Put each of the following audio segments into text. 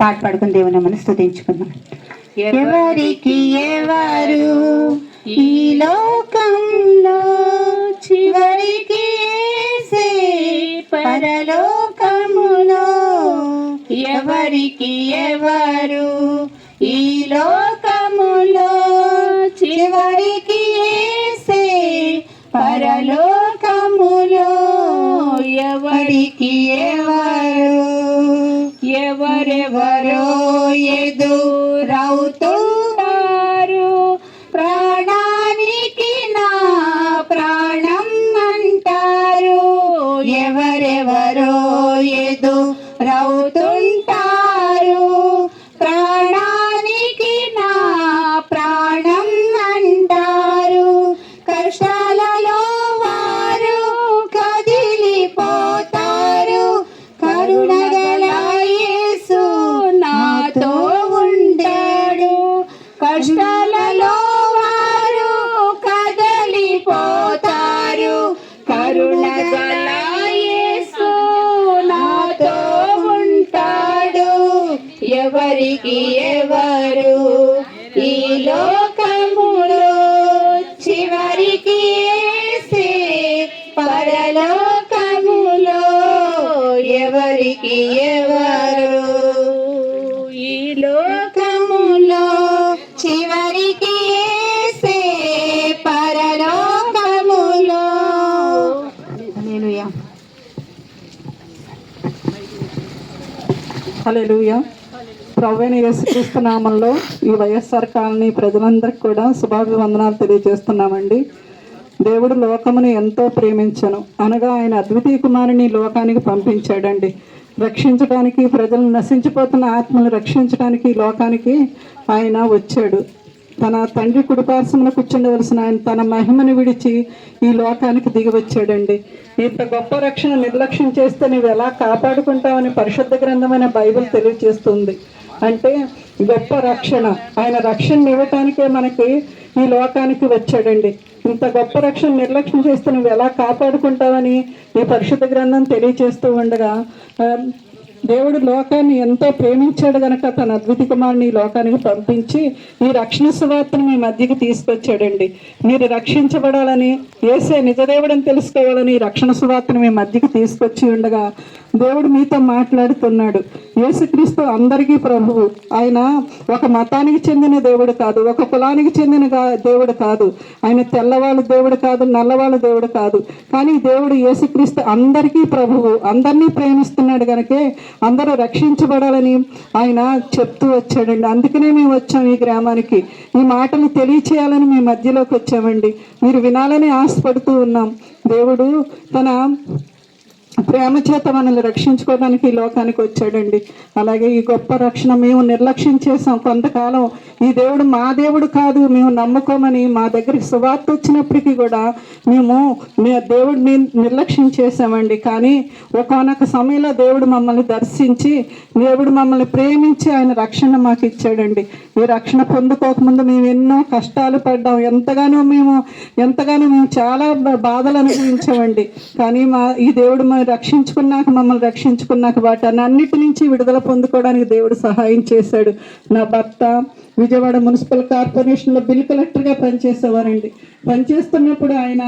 పాట పాడుకుని దేవుని మనం స్థుతించుకుందాం. ఎవరికి ఎవరు ఈ లోకంలో చివరికి పరలోకములో ఎవరికి ఎవరు ఈ లోకములో చివరికి పరలోకములో ఎవరికి ఎవరు વર વરો એ દૂર ఎవరికి ఎవరు? ఈ లోకములో చివరికి పరలోకములో ఎవరికి ఎవరు? ఈ లోకములో చివరికి పరలోకములో హలో ప్రవీణ ప్రవ్వైన యేసుక్రీస్తు నామంలో ఈ వైఎస్ఆర్ కాలనీ ప్రజలందరికీ కూడా శుభాభివందనాలు తెలియజేస్తున్నామండి. దేవుడు లోకమును ఎంతో ప్రేమించను. అనగా ఆయన అద్వితీయ కుమారుని లోకానికి పంపించాడండి. రక్షించడానికి ప్రజలు నశించిపోతున్న ఆత్మను రక్షించడానికి ఈ లోకానికి ఆయన వచ్చాడు. తన తండ్రి కుడిపార్శ్వమున కూర్చుండవలసిన ఆయన తన మహిమను విడిచి ఈ లోకానికి దిగి వచ్చాడండి. ఇంత గొప్ప రక్షణ నిర్లక్ష్యం చేస్తే నువ్వు ఎలా కాపాడుకుంటావని పరిశుద్ధ గ్రంథమైన బైబిల్ తెలియజేస్తుంది. అంటే గొప్ప రక్షణ. ఆయన రక్షణ ఇవ్వటానికే మనకి ఈ లోకానికి వచ్చాడండి. ఇంత గొప్ప రక్షణ నిర్లక్ష్యం చేస్తే నువ్వు ఎలా కాపాడుకుంటావని ఈ పరిశుద్ధ గ్రంథం తెలియజేస్తూ ఉండగా ఆ, దేవుడు లోకాన్ని ఎంతో ప్రేమించాడు గనక తన అద్భుత కుమారుని లోకానికి పంపించి ఈ రక్షణ సువార్తను మీ మధ్యకి తీసుకొచ్చాడండి. మీరు రక్షించబడాలని ఏసే నిజదేవుడని తెలుసుకోవాలని ఈ రక్షణ సువార్తను మీ మధ్యకి తీసుకొచ్చి ఉండగా దేవుడు మీతో మాట్లాడుతున్నాడు. యేసుక్రీస్తు అందరికీ ప్రభువు. ఆయన ఒక మతానికి చెందిన దేవుడు కాదు ఒక కులానికి చెందిన దేవుడు కాదు. ఆయన తెల్లవాళ్ళ దేవుడు కాదు నల్లవాళ్ళ దేవుడు కాదు. కానీ దేవుడు యేసుక్రీస్తు అందరికీ ప్రభువు. అందరినీ ప్రేమిస్తున్నాడు కనుకే అందరూ రక్షించబడాలని ఆయన చెప్తూ వచ్చాడండి. అందుకనే మేము వచ్చాం ఈ గ్రామానికి. ఈ మాటలు తెలియచేయాలని మీ మధ్యలోకి వచ్చామండి. మీరు వినాలని ఆశపడుతూ ఉన్నాం. దేవుడు తన ప్రేమ చేత మనల్ని రక్షించుకోవడానికి ఈ లోకానికి వచ్చాడండి. అలాగే ఈ గొప్ప రక్షణ మేము నిర్లక్ష్యం చేసాం కొంతకాలం ఈ దేవుడు మా దేవుడు కాదు మేము నమ్ముకోమని మా దగ్గరికి సువార్త వచ్చినప్పటికీ కూడా మేము మీ దేవుడిని నిర్లక్ష్యం చేసామండి కానీ ఒకనొక సమయంలో దేవుడు మమ్మల్ని దర్శించి దేవుడు మమ్మల్ని ప్రేమించి ఆయన రక్షణ మాకు ఇచ్చాడండి. ఈ రక్షణ పొందుకోకముందు మేము ఎన్నో కష్టాలు పడ్డాం. ఎంతగానో మేము ఎంతగానో మేము చాలా బాధలు అనుభవించామండి. కానీ మా ఈ దేవుడు మా రక్షించుకున్నాక మమ్మల్ని రక్షించుకున్నాక వాటి అన్నిటి నుంచి విడుదల పొందుకోవడానికి దేవుడు సహాయం చేశాడు. నా భర్త విజయవాడ మున్సిపల్ కార్పొరేషన్లో బిల్ కలెక్టర్గా పనిచేసేవారండి. పనిచేస్తున్నప్పుడు ఆయన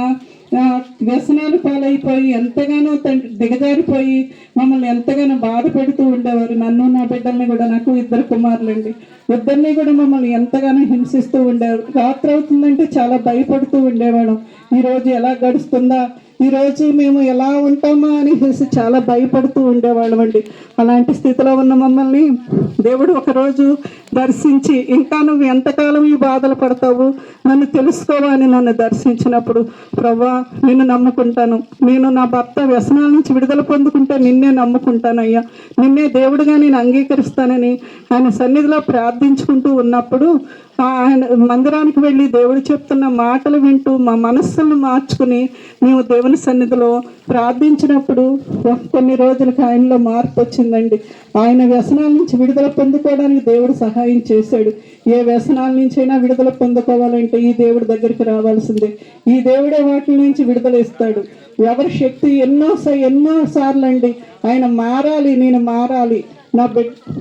వ్యసనాలు పాలైపోయి ఎంతగానో దిగజారిపోయి మమ్మల్ని ఎంతగానో బాధ పెడుతూ ఉండేవారు. నన్ను నా బిడ్డల్ని కూడా నాకు ఇద్దరు కుమారులండి. ఇద్దరిని కూడా మమ్మల్ని ఎంతగానో హింసిస్తూ ఉండేవారు. రాత్రి అవుతుందంటే చాలా భయపడుతూ ఉండేవాడు ఈరోజు ఎలా గడుస్తుందా? ఈ రోజు మేము ఎలా ఉంటామా అనేసి చాలా భయపడుతూ ఉండేవాళ్ళం అండి అలాంటి స్థితిలో ఉన్న మమ్మల్ని దేవుడు ఒకరోజు దర్శించి ఇంకా నువ్వు ఎంతకాలం ఈ బాధలు పడతావు? నన్ను తెలుసుకోవాలని నన్ను దర్శించినప్పుడు ప్రవ్వా నిన్ను నమ్ముకుంటాను. నేను నా భర్త వ్యసనాల నుంచి విడుదల పొందుకుంటే నిన్నే నమ్ముకుంటానయ్యా. నిన్నే దేవుడిగా నేను అంగీకరిస్తానని ఆయన సన్నిధిలో ప్రార్థించుకుంటూ ఉన్నప్పుడు ఆయన మందిరానికి వెళ్ళి దేవుడు చెప్తున్న మాటలు వింటూ మా మనస్సులను మార్చుకుని మేము దేవుని సన్నిధిలో ప్రార్థించినప్పుడు కొన్ని రోజులకు ఆయనలో మార్పు వచ్చిందండి. ఆయన వ్యసనాల నుంచి విడుదల పొందుకోవడానికి దేవుడు సహాయం చేశాడు. ఏ వ్యసనాల నుంచైనా విడుదల పొందుకోవాలంటే ఈ దేవుడి దగ్గరికి రావాల్సిందే. ఈ దేవుడే వాటి నుంచి విడుదల ఇస్తాడు. ఎవరి శక్తి ఎన్నో స- ఎన్నో సార్లు అండి ఆయన మారాలి నేను మారాలి. నా బిడ్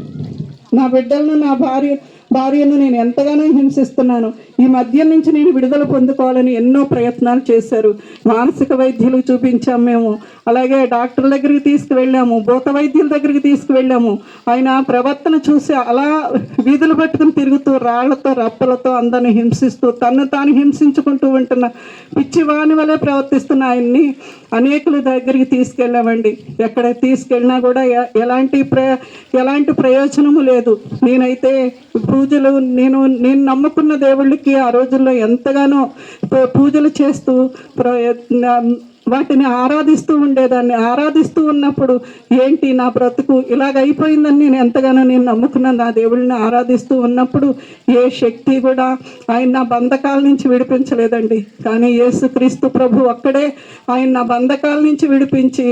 నా బిడ్డలను నా భార్య భార్యను నేను ఎంతగానో హింసిస్తున్నాను. ఈ మద్యం నుంచి నేను విడుదల పొందుకోవాలని ఎన్నో ప్రయత్నాలు చేశారు. మానసిక వైద్యులు చూపించాం మేము. అలాగే డాక్టర్ దగ్గరికి తీసుకువెళ్ళాము. భూత వైద్యుల దగ్గరికి తీసుకువెళ్ళాము. ఆయన ప్రవర్తన చూసి అలా వీధులు పట్టుకుని తిరుగుతూ రాళ్ళతో రప్పలతో అందరిని హింసిస్తూ తను తాను హింసించుకుంటూ ఉంటున్న పిచ్చివాని వలె ప్రవర్తిస్తున్న ఆయన్ని అనేకుల దగ్గరికి తీసుకెళ్ళామండి. ఎక్కడ తీసుకెళ్ళినా కూడా ఎలాంటి ప్ర ఎలాంటి ప్రయోజనము లేదు. నేనైతే పూజలు నేను నేను నమ్ముకున్న దేవుళ్ళకి ఆ రోజుల్లో ఎంతగానో పూజలు చేస్తూ వాటిని ఆరాధిస్తూ ఉండేదాన్ని. ఆరాధిస్తూ ఉన్నప్పుడు ఏంటి నా బ్రతుకు ఇలాగ అయిపోయిందని నేను ఎంతగానో నేను నమ్ముకున్నాను. నా దేవుడిని ఆరాధిస్తూ ఉన్నప్పుడు ఏ శక్తి కూడా ఆయన నా బంధకాల నుంచి విడిపించలేదండి. కానీ యేసుక్రీస్తు ప్రభు ఒక్కడే ఆయన నా బంధకాల నుంచి విడిపించి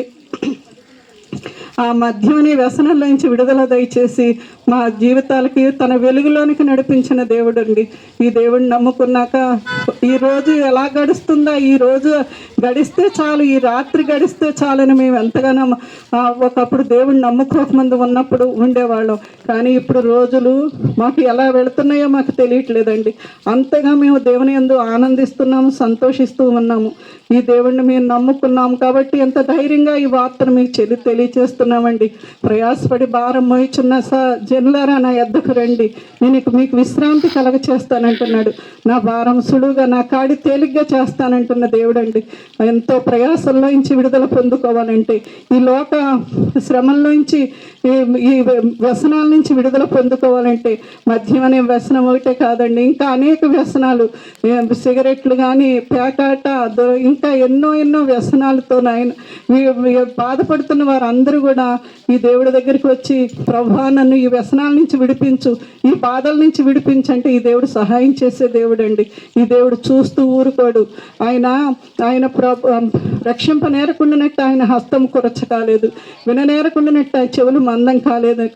ఆ మద్యమని వ్యసనంలో నుంచి విడుదల దయచేసి మా జీవితాలకి తన వెలుగులోనికి నడిపించిన దేవుడు అండి ఈ దేవుడిని నమ్ముకున్నాక ఈ రోజు ఎలా గడుస్తుందా? ఈ రోజు గడిస్తే చాలు ఈ రాత్రి గడిస్తే చాలని మేము ఎంతగానో ఒకప్పుడు దేవుడిని నమ్ముకోకముందు ఉన్నప్పుడు ఉండేవాళ్ళం. కానీ ఇప్పుడు రోజులు మాకు ఎలా వెళుతున్నాయో మాకు తెలియట్లేదండి. అంతగా మేము దేవుని ఎందు ఆనందిస్తున్నాము సంతోషిస్తూ ఉన్నాము. ఈ దేవుణ్ణి మేము నమ్ముకున్నాము కాబట్టి ఎంత ధైర్యంగా ఈ వార్తను మీకు చెల్లి తెలియచేస్తున్నామండి. ప్రయాసపడి భారం మోయిచున్న స జనులారా నా ఎద్దకు రండి. నేను మీకు విశ్రాంతి కలగ చేస్తానంటున్నాడు నా భారం సులువుగా నా కాడి తేలిగ్గా చేస్తానంటున్న దేవుడండి. ఎంతో ప్రయాసంలో నుంచి విడుదల పొందుకోవాలంటే ఈ లోక శ్రమంలోంచి ఈ- ఈ వ్యసనాల నుంచి విడుదల పొందుకోవాలంటే మద్యం అనే వ్యసనం ఒకటే కాదండి. ఇంకా అనేక వ్యసనాలు సిగరెట్లు కానీ పేకాట ఇంకా ఎన్నో ఎన్నో వ్యసనాలతో నాయన బాధపడుతున్న వారందరూ కూడా ఈ దేవుడి దగ్గరికి వచ్చి ప్రభా నన్ను ఈ వ్యసనాల నుంచి విడిపించు ఈ బాధల నుంచి విడిపించంటే ఈ దేవుడు సహాయం చేసే దేవుడు అండి ఈ దేవుడు చూస్తూ ఊరుకోడు. ఆయన ఆయన రక్షింప నేరకుండానట్టు ఆయన హస్తం కురచ కాలేదు. విననేరకుండానట్టు ఆయన చెవులు మందం కాలేదు.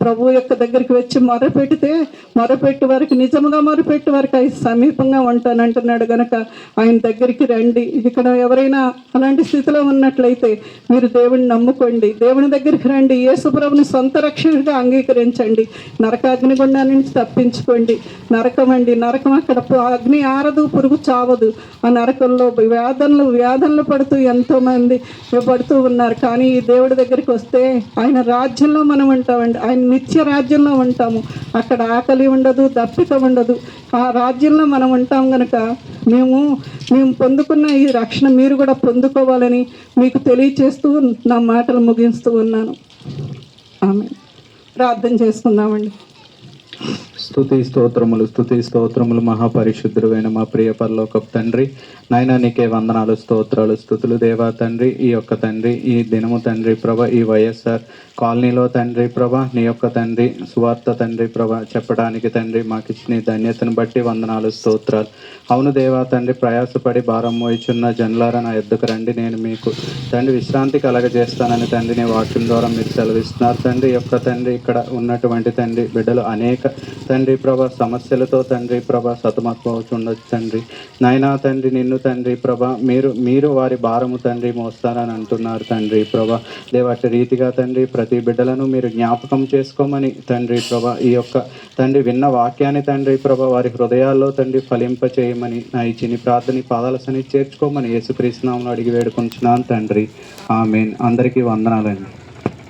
ప్రభు యొక్క దగ్గరికి వచ్చి మొరపెడితే మొరపెట్టి వారికి నిజముగా మొరపెట్టి వారికి ఆయన సమీపంగా ఉంటానంటున్నాడు గనక ఆయన దగ్గరికి రండి. ఇక్కడ ఎవరైనా అలాంటి స్థితిలో ఉన్నట్లయితే మీరు దేవుడిని నమ్ముకోండి. దేవుని దగ్గరికి రండి. యేసుప్రభుని సొంత రక్షణగా అంగీకరి నరకాగ్ని గుండా నుంచి తప్పించుకోండి. నరకం అండి నరకం అక్కడ అగ్ని ఆరదు పురుగు చావదు. ఆ నరకంలో వేదనలు వేదనలు పడుతూ ఎంతోమంది పడుతూ ఉన్నారు. కానీ ఈ దేవుడి దగ్గరికి వస్తే ఆయన రాజ్యంలో మనం ఉంటామండి. ఆయన నిత్య రాజ్యంలో ఉంటాము. అక్కడ ఆకలి ఉండదు దప్పిక ఉండదు. ఆ రాజ్యంలో మనం ఉంటాం కనుక మేము మేము పొందుకున్న ఈ రక్షణ మీరు కూడా పొందుకోవాలని మీకు తెలియచేస్తూ నా మాటలు ముగిస్తూ ఉన్నాను. ఆమె ప్రార్థన చేసుకుందామండి. స్థుతి స్తోత్రములు స్థుతి స్తోత్రములు మహాపరిశుద్ధుడైన మా ప్రియ పరలోక తండ్రి. నాయన నీకే వందనాలు స్తోత్రాలు స్థుతులు దేవా తండ్రి ఈ యొక్క తండ్రి ఈ దినము తండ్రి ప్రభ ఈ వైఎస్ఆర్ కాలనీలో తండ్రి ప్రభ నీ యొక్క తండ్రి సువార్త తండ్రి ప్రభ చెప్పడానికి తండ్రి మాకు ఇచ్చిన ధన్యతను బట్టి వందనాలు స్తోత్రాలు. అవును దేవా తండ్రి ప్రయాసపడి భారం మోయిచున్న జన్లారా నా ఎద్దుకు రండి నేను మీకు తండ్రి విశ్రాంతి కలగజేస్తానని తండ్రి నీ వాక్యం ద్వారా మీరు సెలవిస్తున్నారు. తండ్రి యొక్క తండ్రి ఇక్కడ ఉన్నటువంటి తండ్రి బిడ్డలు అనేక తండ్రి ప్రభ సమస్యలతో తండ్రి ప్రభ సతమతమవుతుండొచ్చు తండ్రి. నాయనా తండ్రి నిన్ను తండ్రి ప్రభ మీరు మీరు వారి భారము తండ్రి మోస్తారని అంటున్నారు తండ్రి ప్రభ. దేవటి రీతిగా తండ్రి ప్రతి బిడ్డలను మీరు జ్ఞాపకం చేసుకోమని తండ్రి ప్రభ ఈ యొక్క తండ్రి విన్న వాక్యాన్ని తండ్రి ప్రభ వారి హృదయాల్లో తండ్రి ఫలింప చేయమని నా ఈ చిన్ని ప్రార్థన పాదాల చేర్చుకోమని యేసుక్రీస్తునామను అడిగి వేడుకుంటున్నాను తండ్రి. ఆమెన్. అందరికీ వందనాలండి.